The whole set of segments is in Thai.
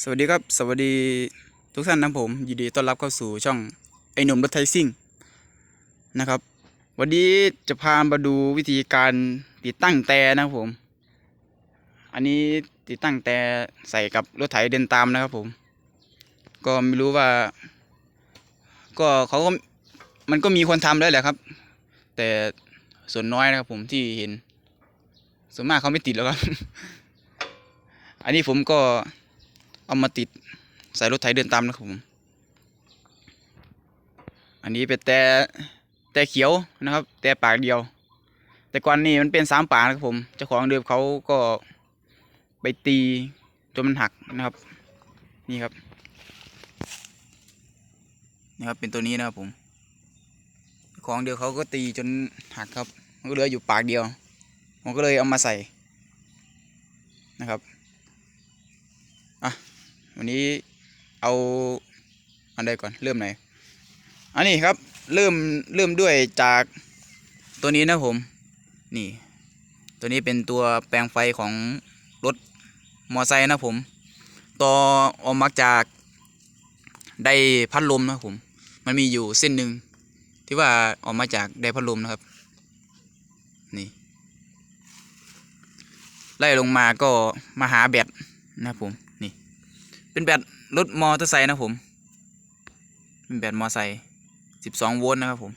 สวัสดีครับ สวัสดีทุกท่านนะผมยินดีต้อนรับเข้าสู่ช่องไอหนุ่มรถไทยซิ่งนะครับ วันนี้จะพามาดูวิธีการติดตั้งแต่นะครับผม อันนี้ติดตั้งแต่ใส่กับรถไถเดินตามนะครับผม ก็ไม่รู้ว่า ก็เขาก็มันก็มีคนทำแล้วแหละครับ แต่ส่วนน้อยนะครับผมที่เห็น ส่วนมากเขาไม่ติดแล้วครับ อันนี้ผมก็ เอามาติดใส่รถไถเดินตามนะครับผม อันนี้เป็นแต่แต่เขียวนะครับ แต่ปากเดียว แต่ก่อนนี้มันเป็นสามปากนะครับผมเจ้าของเดิมเขาก็ไปตีจนมันหักนะครับ นี่ครับนี่ครับเป็นตัวนี้นะครับผมเจ้าของเดียวเขาก็ตีจนหักครับมันก็เหลืออยู่ปากเดียว ผมก็เลยเอามาใส่นะครับ วันนี้เอาอันใดก่อนเริ่มไหนอันนี้ครับเริ่มเริ่มด้วยจากตัวนี้นะผมนี่ ตัวนี้เป็นตัวแปลงไฟของรถมอไซค์นะผมต่อออกมาจากได้พัดลมนะผม มันมีอยู่เส้นหนึ่งที่ว่าออกมาจากได้พัดลมนะครับ นี่ ไล่ลงมาก็มาหาแบตนะผม เป็นแบตรถมอเตอร์ไซค์นะผม เป็นแบตมอเตอร์ไซค์12โวลต์นะครับผม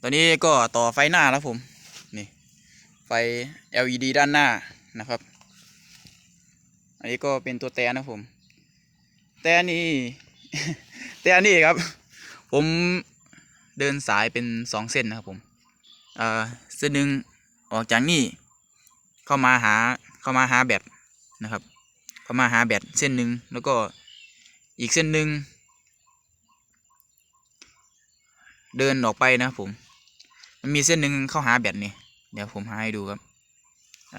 ตอนนี้ก็ต่อไฟหน้าแล้วผม นี่ ไฟ LED ด้านหน้านะครับ อันนี้ก็เป็นตัวแต่นะผม แต่นี่ แต่นี่ครับ ผมเดินสายเป็นสองเส้นนะครับผมเอ่อเส้นหนึ่งออกจากนี่เข้ามาหาเข้ามาหาแบตนะครับ เข้ามาหาแบตเส้นหนึ่งแล้วก็อีกเส้นหนึ่งเดินออกไปนะผม มันมีเส้นหนึ่งเข้าหาแบตนี่เดี๋ยวผมหาให้ดูครับ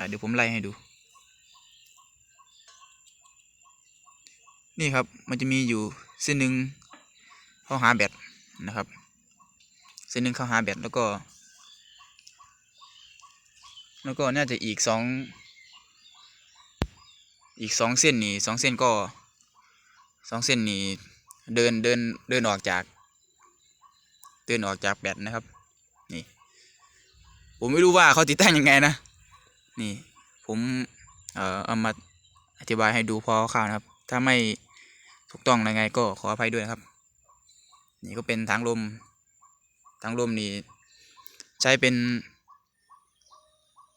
เดี๋ยวผมไล่ให้ดู นี่ครับมันจะมีอยู่เส้นหนึ่งเข้าหาแบตนะครับ เส้นหนึ่งเข้าหาแบตแล้วก็ แล้วก็น่าจะอีกสอง อีกสองเส้นนี่สองเส้นก็สองเส้นนี่เดินเดินเดินออกจาก เดินออกจากแบตนะครับ นี่ ผมไม่รู้ว่าเขาติดตั้งยังไงนะ นี่ ผมเอ่อเอามาอธิบายให้ดูพอคร่าวนะครับ ถ้าไม่ถูกต้องยังไงก็ขออภัยด้วยนะครับ นี่ก็เป็นทางลม ทางลมนี่ใช้เป็น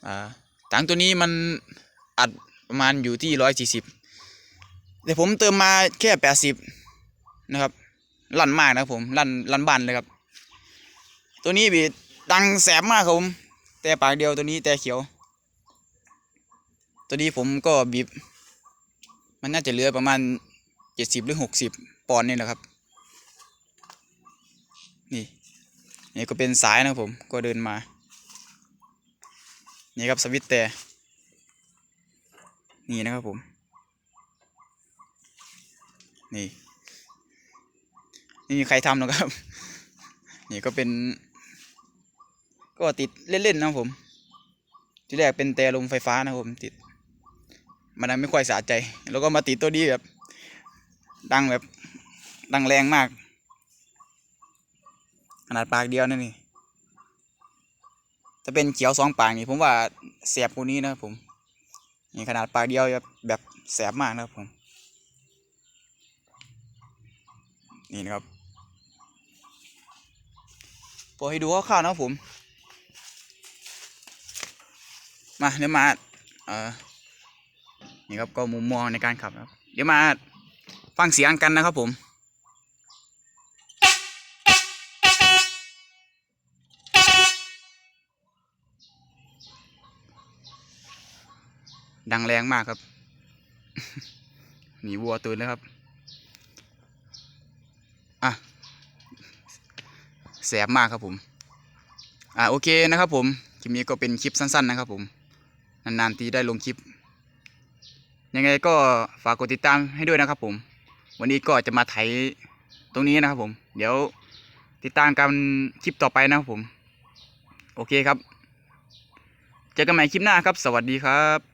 อ่าถังตัวนี้มันอัด ประมาณอยู่ที่ร้อยสี่สิบแต่ผมเติมมาแค่แปดสิบนะครับลั่นมากนะผมลั่นลั่นบันเลยครับ ตัวนี้บีดังแสบมากครับผม แต่ปากเดียวตัวนี้แต่เขียว ตัวนี้ผมก็บีบ มันน่าจะเหลือประมาณเจ็ดสิบหรือหกสิบปอนด์นี่แหละครับ นี่นี่ก็เป็นสายนะครับผมก็เดินมา นี่ครับสวิตช์แต่ นี่นะครับผม นี่ นี่มีใครทำหรอครับ นี่ก็เป็น ก็ติดเล่นๆนะครับผม ที่แรกเป็นแต่ลมไฟฟ้านะครับผมติด มันยังไม่ค่อยสะใจ แล้วก็มาติดตัวนี้แบบ ดังแบบ ดังแรงมาก ขนาดปากเดียวนั่นนี่ถ้าเป็นเขียวสองปากนี่ผมว่าแสบกว่านี้นะผม นี่ขนาดปากเดียวแบบแสบมากนะครับผมนี่นะครับพอให้ดูคร่าวๆนะครับผม มาเดี๋ยวมาเอ่อนี่ครับก็มุมมองในการขับครับ เดี๋ยวมาฟังเสียงกันนะครับผม ดังแรงมากครับมีวัวตื่นแล้วครับ อะ แสบมากครับผม อะโอเคนะครับผม คลิปนี้ก็เป็นคลิปสั้น ๆ นะครับผม นานๆทีได้ลงคลิป ยังไงก็ฝากกดติดตามให้ด้วยนะครับผม วันนี้ก็จะมาไถตรงนี้นะครับผม เดี๋ยวติดตามกันคลิปต่อไปนะครับผม โอเคครับ เจอกันใหม่คลิปหน้าครับ สวัสดีครับ